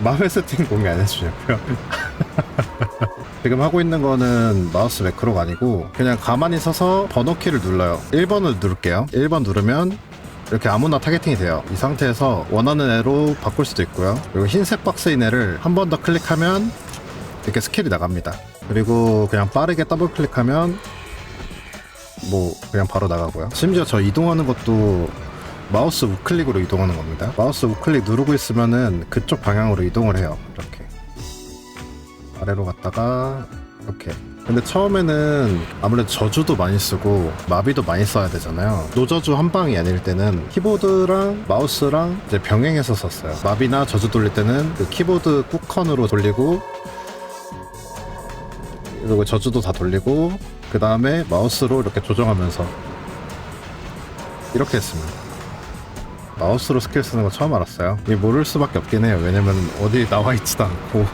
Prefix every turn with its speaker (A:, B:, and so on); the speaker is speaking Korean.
A: 마음의 세팅 공개 안 해주냐고요? 지금 하고 있는 거는 마우스 매크로가 아니고 그냥 가만히 서서 번호키를 눌러요. 1번을 누를게요. 1번 누르면 이렇게 아무나 타겟팅이 돼요. 이 상태에서 원하는 애로 바꿀 수도 있고요. 그리고 흰색 박스인 애를 한 번 더 클릭하면 이렇게 스킬이 나갑니다. 그리고 그냥 빠르게 더블 클릭하면 뭐 그냥 바로 나가고요. 심지어 저 이동하는 것도 마우스 우클릭으로 이동하는 겁니다. 마우스 우클릭 누르고 있으면은 그쪽 방향으로 이동을 해요. 이렇게. 아래로 갔다가 이렇게. 근데 처음에는 아무래도 저주도 많이 쓰고 마비도 많이 써야 되잖아요. 노저주 한 방이 아닐 때는 키보드랑 마우스랑 이제 병행해서 썼어요. 마비나 저주 돌릴 때는 그 키보드 꾹컨으로 돌리고 그리고 저주도 다 돌리고 그 다음에 마우스로 이렇게 조정하면서 이렇게 했습니다 마우스로 스킬 쓰는 거 처음 알았어요. 이 모를 수밖에 없긴 해요. 왜냐면 어디 나와 있지도 않고